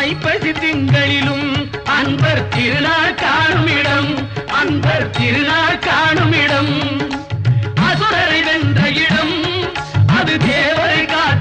ஐப்பசி திங்களிலும் அன்பர் திருநாள் காணும் இடம் அன்பர் திருநாள் காணும் இடம். அசுரரை வென்ற இடம் அது தேவரை காத்த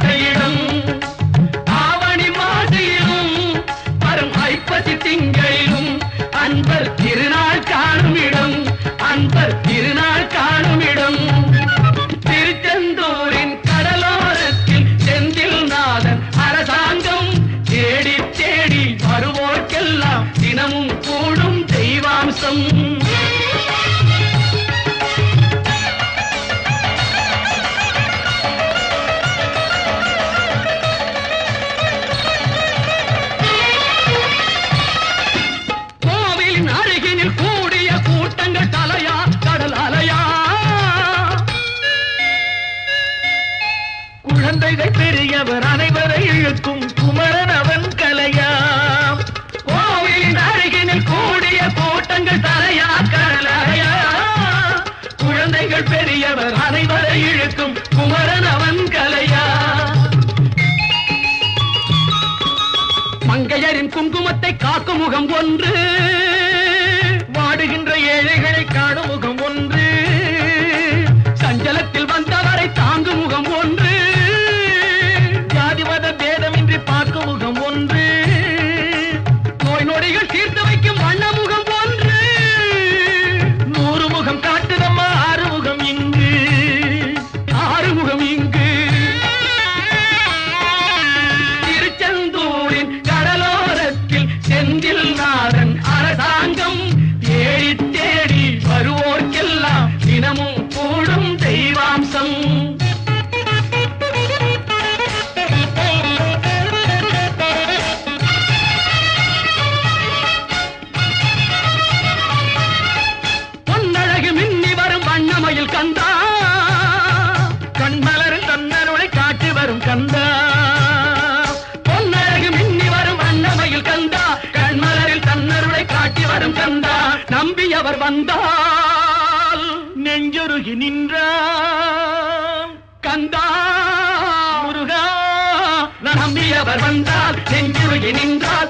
காக்கும் முகம் ஒன்று. வாடுகின்ற ஏழைகளை காணும் முகம் நின்றான் முருகா நம்பியவர் வந்தால் நெஞ்சுருகி நின்றால்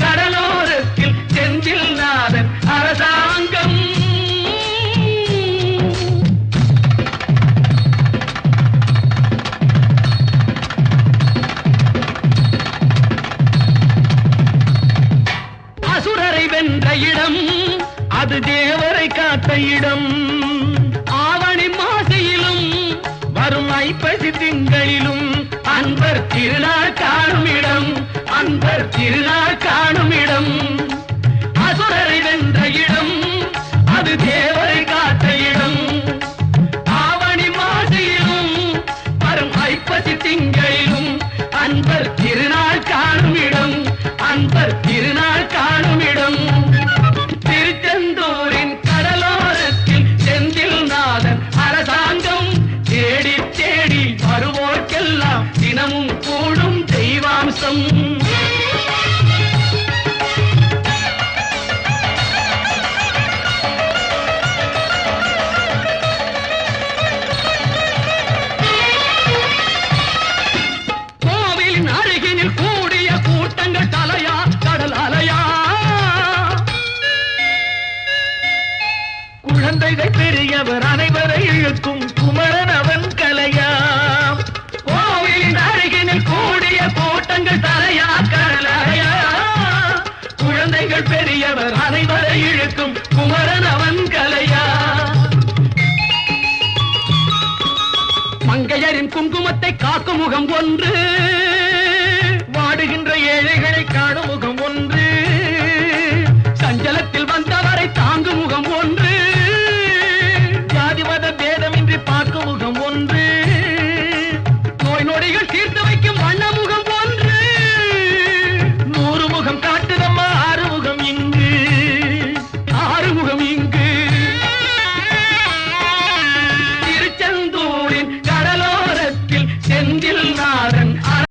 இடம் ஆவணி மாசையிலும் வரும் ஐப்பசி திங்களிலும் அன்பர் திரு அழகை பெரியவர் அனைவரை இழுக்கும் குமரன் அவன் கலையாம். கோவிலின் அருகினில் கூடிய கூட்டங்கள் தலையா கலையா குழந்தைகள் பெரியவர் அனைவரை இழுக்கும் குமரன் அவன் கலையா மங்கையரின் குங்குமத்தை காக்கும் முகம் ஒன்று. வாடுகின்ற ஏழைகள்